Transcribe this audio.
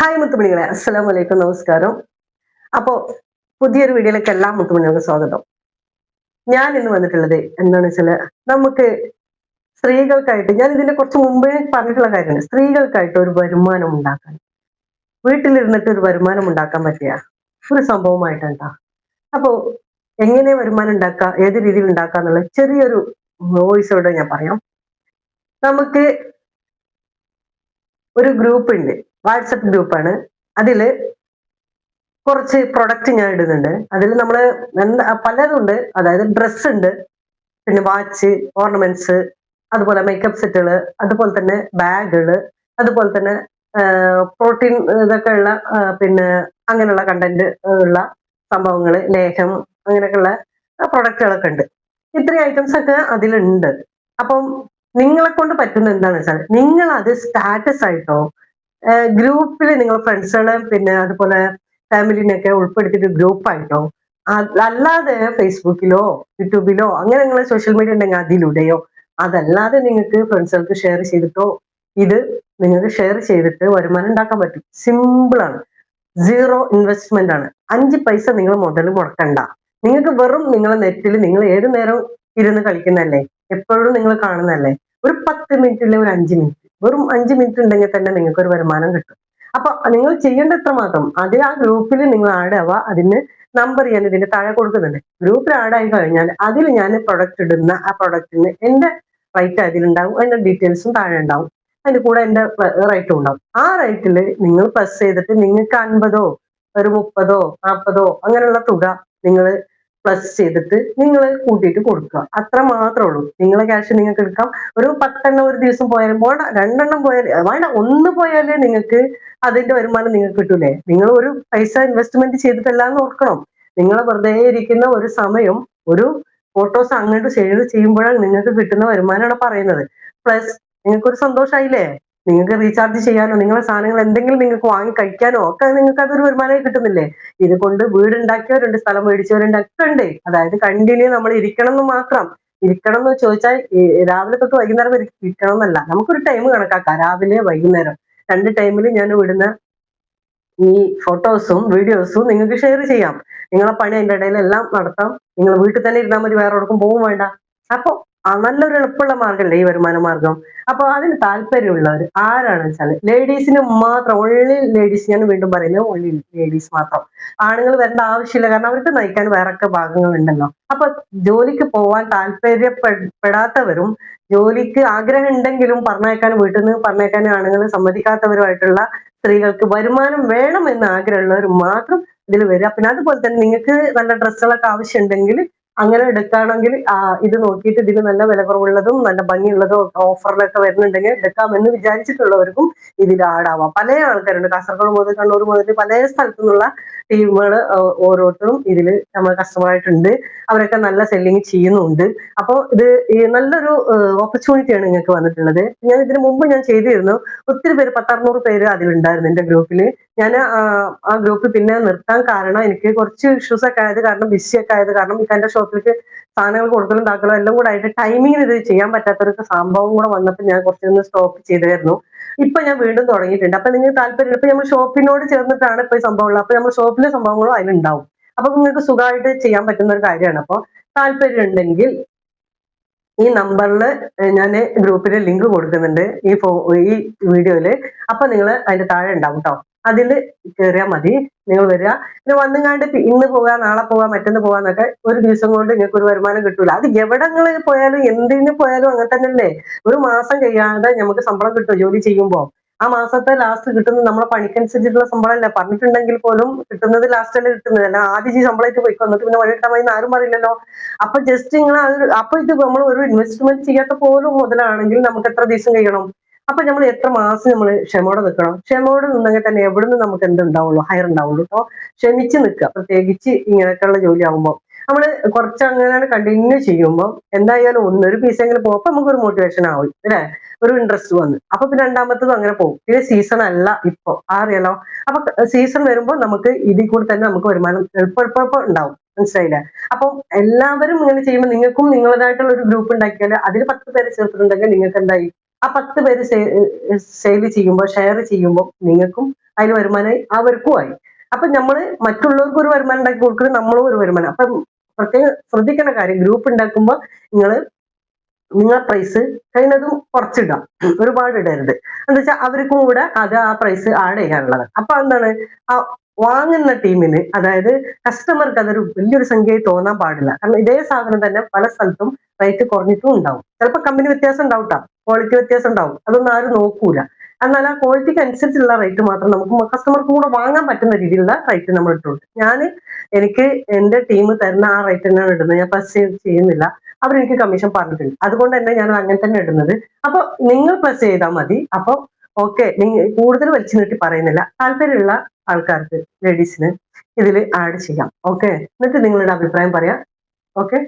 Hi മുത്തുമണികളെ. അസ്സലാം വലൈക്കും നമസ്കാരം. അപ്പോ പുതിയൊരു വീഡിയോയിലേക്ക് എല്ലാ മുത്തുമണികൾക്കും സ്വാഗതം. ഞാൻ ഇന്ന് വന്നിട്ടുള്ളത് എന്താണെന്ന് വെച്ചാൽ നമുക്ക് സ്ത്രീകൾക്കായിട്ട് ഞാൻ ഇതിന്റെ കുറച്ച് മുമ്പേ പറഞ്ഞിട്ടുള്ള കാര്യമാണ് സ്ത്രീകൾക്കായിട്ട് ഒരു വരുമാനം ഉണ്ടാക്കാൻ. വീട്ടിലിരുന്നിട്ട് ഒരു വരുമാനം ഉണ്ടാക്കാൻ പറ്റിയ ഒരു സംഭവമായിട്ടാണ് അപ്പോ എങ്ങനെ വരുമാനം ഉണ്ടാക്കാം ഏത് രീതിയിൽ ഉണ്ടാക്കാം എന്നുള്ള ചെറിയൊരു വോയിസോടെ ഞാൻ പറയാം. നമുക്ക് ഒരു ഗ്രൂപ്പ് ഉണ്ട്. വാട്സപ്പ് ഗ്രൂപ്പാണ്. അതിൽ കുറച്ച് പ്രൊഡക്റ്റ് ഞാൻ ഇടുന്നുണ്ട്. അതിൽ നമ്മൾ എന്താ പലതുണ്ട് അതായത് ഡ്രസ്സ് ഉണ്ട്. പിന്നെ വാച്ച് ഓർണമെന്റ്സ് അതുപോലെ മേക്കപ്പ് സെറ്റുകൾ അതുപോലെ തന്നെ ബാഗുകൾ അതുപോലെ തന്നെ പ്രോട്ടീൻ ഇതൊക്കെ ഉള്ള പിന്നെ അങ്ങനെയുള്ള കണ്ടന്റ് ഉള്ള സംഭവങ്ങൾ ലേഹം അങ്ങനെയൊക്കെയുള്ള പ്രൊഡക്റ്റുകളൊക്കെ ഉണ്ട്. ഇത്രയും ഐറ്റംസ് ഒക്കെ അതിലുണ്ട്. അപ്പം നിങ്ങളെ കൊണ്ട് പറ്റുന്ന എന്താണെന്ന് വെച്ചാൽ നിങ്ങൾ അത് സ്റ്റാറ്റസ് ആയിട്ടോ ഗ്രൂപ്പിൽ നിങ്ങൾ ഫ്രണ്ട്സുകളെ പിന്നെ അതുപോലെ ഫാമിലിനെയൊക്കെ ഉൾപ്പെടുത്തിയിട്ട് ഗ്രൂപ്പായിട്ടോ? അല്ലാതെ ഫേസ്ബുക്കിലോ യൂട്യൂബിലോ അങ്ങനെ നിങ്ങൾ സോഷ്യൽ മീഡിയ ഉണ്ടെങ്കിൽ അതിലൂടെയോ? അതല്ലാതെ നിങ്ങൾക്ക് ഫ്രണ്ട്സുകൾക്ക് ഷെയർ ചെയ്തിട്ടോ? ഇത് നിങ്ങൾക്ക് ഷെയർ ചെയ്തിട്ട് വരുമാനം ഉണ്ടാക്കാൻ പറ്റും. സിമ്പിൾ ആണ് സീറോ ഇൻവെസ്റ്റ്മെന്റ് ആണ് അഞ്ച് പൈസ നിങ്ങൾ മുതൽ മുടക്കണ്ട. നിങ്ങൾക്ക് വെറും നിങ്ങളെ നെറ്റിൽ നിങ്ങൾ ഏത് നേരം ഇരുന്ന് കളിക്കുന്നതല്ലേ? എപ്പോഴും നിങ്ങൾ കാണുന്നതല്ലേ? ഒരു പത്ത് മിനിറ്റ് ഇല്ലെങ്കിൽ ഒരു അഞ്ച് മിനിറ്റ്. വെറും അഞ്ച് മിനിറ്റ് ഉണ്ടെങ്കിൽ തന്നെ നിങ്ങൾക്ക് ഒരു വരുമാനം കിട്ടും. അപ്പൊ നിങ്ങൾ ചെയ്യേണ്ട എത്ര മാത്രം അതിൽ ആ ഗ്രൂപ്പിൽ നിങ്ങൾ ആഡ് ആവുക അതിന് നമ്പർ ഞാൻ ഇതിന്റെ താഴെ കൊടുക്കുന്നുണ്ട്. ഗ്രൂപ്പിൽ ആഡ് ആയി കഴിഞ്ഞാൽ അതിൽ ഞാൻ പ്രൊഡക്റ്റ് ഇടുന്ന ആ പ്രൊഡക്റ്റിന് എന്റെ റൈറ്റ് അതിലുണ്ടാവും അതിന്റെ ഡീറ്റെയിൽസും താഴെ ഉണ്ടാവും. അതിന്റെ കൂടെ എന്റെ റൈറ്റും ഉണ്ടാവും. ആ റൈറ്റിൽ നിങ്ങൾ പ്ലസ് ചെയ്തിട്ട് നിങ്ങൾക്ക് അൻപതോ ഒരു മുപ്പതോ നാൽപ്പതോ അങ്ങനെയുള്ള തുക നിങ്ങൾ പ്ലസ് ചെയ്തിട്ട് നിങ്ങൾ കൂട്ടിയിട്ട് കൊടുക്കുക. അത്ര മാത്രമേ ഉള്ളൂ. നിങ്ങളെ ക്യാഷ് നിങ്ങൾക്ക് എടുക്കാം. ഒരു പത്തെണ്ണം ഒരു ദിവസം പോയാലും വേണ്ട രണ്ടെണ്ണം പോയാലും വേണ്ട ഒന്ന് പോയാലേ നിങ്ങൾക്ക് അതിന്റെ വരുമാനം നിങ്ങൾക്ക് കിട്ടൂലേ? നിങ്ങൾ ഒരു പൈസ ഇൻവെസ്റ്റ്മെന്റ് ചെയ്തിട്ടല്ല എന്ന് ഓർക്കണം നിങ്ങൾ വെറുതെ ഇരിക്കുന്ന ഒരു സമയം ഒരു ഫോട്ടോസ് അങ്ങോട്ട് ഷെയർ ചെയ്യുമ്പോഴാണ് നിങ്ങൾക്ക് കിട്ടുന്ന വരുമാനമാണ് പറയുന്നത്. പ്ലസ് നിങ്ങൾക്കൊരു സന്തോഷമായില്ലേ നിങ്ങൾക്ക് റീചാർജ് ചെയ്യാനോ നിങ്ങളെ സാധനങ്ങൾ എന്തെങ്കിലും നിങ്ങൾക്ക് വാങ്ങി കഴിക്കാനോ ഒക്കെ നിങ്ങൾക്ക് അതൊരു വരുമാനമായി കിട്ടുന്നില്ലേ? ഇത് കൊണ്ട് വീട് ഉണ്ടാക്കിയവരുണ്ട് സ്ഥലം മേടിച്ചവരുണ്ട് ഒക്കെ ഉണ്ട്. അതായത് കണ്ടിന്യൂ നമ്മൾ ഇരിക്കണം എന്ന് മാത്രം. ഇരിക്കണം എന്ന് ചോദിച്ചാൽ രാവിലെ തൊട്ട് വൈകുന്നേരം ഇരിക്കണം എന്നല്ല നമുക്കൊരു ടൈം കണക്കാക്കാം രാവിലെ വൈകുന്നേരം. രണ്ട് ടൈമിൽ ഞാൻ വിടുന്ന ഈ ഫോട്ടോസും വീഡിയോസും നിങ്ങൾക്ക് ഷെയർ ചെയ്യാം. നിങ്ങളെ പണി അതിന്റെ ഇടയിൽ എല്ലാം നടത്താം. നിങ്ങൾ വീട്ടിൽ തന്നെ ഇരുന്നാൽ മതി വേറെ എവിടേക്കും പോവും വേണ്ട. അപ്പൊ ആ നല്ലൊരു എളുപ്പമുള്ള മാർഗമല്ലേ ഈ വരുമാന മാർഗം അപ്പൊ അതിന് താല്പര്യമുള്ളവർ ആരാണെന്ന് വെച്ചാൽ ലേഡീസിന് മാത്രം ഓൺലി ലേഡീസ് ഞാൻ വീണ്ടും പറയുന്നത് ഓൺലി ലേഡീസ് മാത്രം. ആണുങ്ങൾ വരേണ്ട ആവശ്യമില്ല കാരണം അവർക്ക് നയിക്കാൻ ഭാഗങ്ങൾ ഉണ്ടല്ലോ അപ്പൊ ജോലിക്ക് പോവാൻ താല്പര്യപ്പെടാത്തവരും ജോലിക്ക് ആഗ്രഹം ഉണ്ടെങ്കിലും പറഞ്ഞേക്കാൻ വീട്ടിൽ നിന്ന് പറഞ്ഞേക്കാൻ ആണുങ്ങൾ സമ്മതിക്കാത്തവരുമായിട്ടുള്ള സ്ത്രീകൾക്ക് വരുമാനം വേണം എന്ന് ആഗ്രഹമുള്ളവർ മാത്രം ഇതിൽ വരിക. പിന്നെ അതുപോലെ തന്നെ നിങ്ങൾക്ക് നല്ല ഡ്രസ്സുകളൊക്കെ ആവശ്യമുണ്ടെങ്കിൽ അങ്ങനെ എടുക്കുകയാണെങ്കിൽ ഇത് നോക്കിയിട്ട് ഇതിന് നല്ല വില കുറവുള്ളതും നല്ല ഭംഗിയുള്ളതും ഓഫറിലൊക്കെ വരുന്നുണ്ടെങ്കിൽ എടുക്കാമെന്ന് വിചാരിച്ചിട്ടുള്ളവർക്കും ഇതിൽ ആടാവാം പല ആൾക്കാരുണ്ട്. കാസർഗോഡ് മുതൽ കണ്ണൂർ മുതൽ പല സ്ഥലത്തു നിന്നുള്ള ടീമുകൾ ഓരോരുത്തരും ഇതിൽ നമ്മൾ കസ്റ്റമറായിട്ടുണ്ട് അവരൊക്കെ നല്ല സെല്ലിങ് ചെയ്യുന്നുണ്ട്. അപ്പോൾ ഇത് നല്ലൊരു ഓപ്പർച്യൂണിറ്റിയാണ് നിങ്ങൾക്ക് വന്നിട്ടുള്ളത്. ഞാൻ ഇതിനു മുമ്പ് ഞാൻ ചെയ്തിരുന്നു. ഒത്തിരി പേര് പത്തറുന്നൂറ് പേര് അതിലുണ്ടായിരുന്നു എന്റെ ഗ്രൂപ്പിൽ ഞാൻ ആ ഗ്രൂപ്പ് പിന്നെ നിർത്താൻ കാരണം എനിക്ക് കുറച്ച് ഇഷ്യൂസ് ഒക്കെ ആയത് കാരണം ബിസി ഒക്കെ ആയത് കാരണം ഇക്കാന്റെ ഷോപ്പിലേക്ക് സാധനങ്ങൾ കൊടുക്കലും താക്കലും എല്ലാം കൂടെ ആയിട്ട് ടൈമിങ്ങിന് ഇത് ചെയ്യാൻ പറ്റാത്തൊരു സംഭവം കൂടെ വന്നപ്പോൾ ഞാൻ കുറച്ചൊന്ന് സ്റ്റോപ്പ് ചെയ്തായിരുന്നു. ഇപ്പൊ ഞാൻ വീണ്ടും തുടങ്ങിയിട്ടുണ്ട്. അപ്പൊ നിങ്ങൾക്ക് താല്പര്യം ഇപ്പൊ നമ്മൾ ഷോപ്പിനോട് ചേർന്നിട്ടാണ് ഇപ്പൊ ഈ സംഭവം ഉള്ളത്. അപ്പൊ നമ്മൾ ഷോപ്പിലെ സംഭവങ്ങളും അതിലുണ്ടാവും. അപ്പൊ നിങ്ങൾക്ക് സുഖമായിട്ട് ചെയ്യാൻ പറ്റുന്ന ഒരു കാര്യമാണ്. അപ്പോൾ താല്പര്യം ഉണ്ടെങ്കിൽ ഈ നമ്പറിൽ ഞാൻ ഗ്രൂപ്പിലെ ലിങ്ക് കൊടുക്കുന്നുണ്ട് ഈ ഫോ ഈ വീഡിയോയിൽ അപ്പൊ നിങ്ങൾ അതിന്റെ താഴെ ഉണ്ടാവും കേട്ടോ അതിൽ കയറിയാൽ മതി. നിങ്ങൾ വരിക. പിന്നെ വന്നുകാണ്ട് പി- ഇന്ന് പോകാ നാളെ പോകാ മറ്റന്ന് പോകാന്നൊക്കെ ഒരു ദിവസം കൊണ്ട് നിങ്ങൾക്ക് ഒരു വരുമാനം കിട്ടൂല. അത് എവിടങ്ങളിൽ പോയാലും എന്തിനു പോയാലും അങ്ങനെ തന്നെയല്ലേ. ഒരു മാസം കഴിയാതെ നമുക്ക് ശമ്പളം കിട്ടും ജോലി ചെയ്യുമ്പോൾ ആ മാസത്തെ ലാസ്റ്റ് കിട്ടുന്നത് നമ്മളെ പണിക്കനുസരിച്ചിട്ടുള്ള ശമ്പളമല്ല പറഞ്ഞിട്ടുണ്ടെങ്കിൽ പോലും കിട്ടുന്നത് ലാസ്റ്റ് അല്ലേ കിട്ടുന്നത്. അല്ല ആദ്യം ഈ ശമ്പളമായിട്ട് പോയി വന്നിട്ട് പിന്നെ വഴിയിട്ടാൽ മതി ആരും അറിയില്ലല്ലോ അപ്പൊ ജസ്റ്റ് നിങ്ങൾ അപ്പൊ ഇത് നമ്മൾ ഒരു ഇൻവെസ്റ്റ്മെന്റ് ചെയ്യാത്ത പോലും മുതലാണെങ്കിൽ നമുക്ക് എത്ര ദിവസം കഴിയണം? അപ്പൊ നമ്മൾ എത്ര മാസം നമ്മൾ ക്ഷമയോടെ നിൽക്കണം? ക്ഷമയോടെ നിന്നെങ്കിൽ തന്നെ എവിടുന്ന് നമുക്ക് എന്തുണ്ടാവുള്ളൂ? ഹയർ ഉണ്ടാവുള്ളൂ. അപ്പൊ ക്ഷമിച്ച് നിൽക്കുക. പ്രത്യേകിച്ച് ഇങ്ങനെയൊക്കെയുള്ള ജോലി ആകുമ്പോൾ നമ്മൾ കുറച്ച് അങ്ങനെ കണ്ടിന്യൂ ചെയ്യുമ്പോൾ എന്തായാലും ഒന്നൊരു പീസെങ്കിലും പോകുമ്പോൾ നമുക്കൊരു മോട്ടിവേഷൻ ആവും. അല്ലേ? ഒരു ഇൻട്രസ്റ്റ് വന്ന്. അപ്പൊ പിന്നെ രണ്ടാമത്തതും അങ്ങനെ പോകും. പിന്നെ സീസൺ അല്ല ഇപ്പൊ. അറിയാലോ? അപ്പൊ സീസൺ വരുമ്പോൾ നമുക്ക് ഇതിൽ കൂടി തന്നെ നമുക്ക് വരുമാനം എളുപ്പം ഉണ്ടാവും. മനസ്സിലായില്ലേ? അപ്പം എല്ലാവരും ഇങ്ങനെ ചെയ്യുമ്പോൾ നിങ്ങൾക്കും നിങ്ങളതായിട്ടുള്ള ഒരു ഗ്രൂപ്പ് ഉണ്ടാക്കിയാൽ അതിൽ പത്ത് പേരെ ചേർത്തിട്ടുണ്ടെങ്കിൽ നിങ്ങൾക്ക് എന്തായി? ആ പത്ത് പേര് സെയിൽ ചെയ്യുമ്പോൾ ഷെയർ ചെയ്യുമ്പോൾ നിങ്ങൾക്കും അതിന് വരുമാനമായി അവർക്കും ആയി. അപ്പൊ നമ്മൾ മറ്റുള്ളവർക്ക് ഒരു വരുമാനം ഉണ്ടാക്കി കൊടുക്കുന്നത് നമ്മളും ഒരു വരുമാനം. അപ്പം പ്രത്യേകം ശ്രദ്ധിക്കേണ്ട കാര്യം ഗ്രൂപ്പ് ഉണ്ടാക്കുമ്പോൾ നിങ്ങൾ നിങ്ങളെ പ്രൈസ് കഴിഞ്ഞതും കുറച്ചിടാം ഒരുപാട് ഇടരുത്. എന്താ വെച്ചാൽ അവർക്കും കൂടെ അത് ആ പ്രൈസ് ആഡ് ചെയ്യാനുള്ളത്. അപ്പൊ എന്താണ്? ആ വാങ്ങുന്ന ടീമിന് അതായത് കസ്റ്റമർക്ക് അതൊരു വലിയൊരു സംഖ്യയായി തോന്നാൻ പാടില്ല. കാരണം ഇതേ സാധനം തന്നെ പല സ്ഥലത്തും റേറ്റ് കുറഞ്ഞിട്ടും ഉണ്ടാവും. ചിലപ്പോൾ കമ്പനി വ്യത്യാസം ഉണ്ടാവും ക്വാളിറ്റി വ്യത്യാസം ഉണ്ടാവും. അതൊന്നും ആരും നോക്കൂല. എന്നാൽ ആ ക്വാളിറ്റിക്ക് അനുസരിച്ചുള്ള റേറ്റ് മാത്രം നമുക്ക് കസ്റ്റമർക്കും കൂടെ വാങ്ങാൻ പറ്റുന്ന രീതിയിലുള്ള റേറ്റ് നമ്മൾ ഇട്ടുണ്ട് ഞാൻ എനിക്ക് എന്റെ ടീം തരുന്ന ആ റേറ്റ് തന്നെയാണ് ഇടുന്നത്. ഞാൻ പ്ലസ് ചെയ്യുന്നില്ല. അവരെനിക്ക് കമ്മീഷൻ പറഞ്ഞിട്ടുണ്ട് അതുകൊണ്ട് തന്നെ ഞാൻ അങ്ങനെ തന്നെ ഇടുന്നത്. അപ്പൊ നിങ്ങൾ പ്ലസ് ചെയ്താൽ മതി. അപ്പൊ ഓക്കെ നിങ്ങൾ കൂടുതൽ വലിച്ചു നീട്ടി പറയുന്നില്ല. താല്പര്യമുള്ള ആൾക്കാർക്ക് ലേഡീസിന് ഇതിൽ ആഡ് ചെയ്യാം. ഓക്കെ എന്നിട്ട് നിങ്ങളുടെ അഭിപ്രായം പറയാം. ഓക്കെ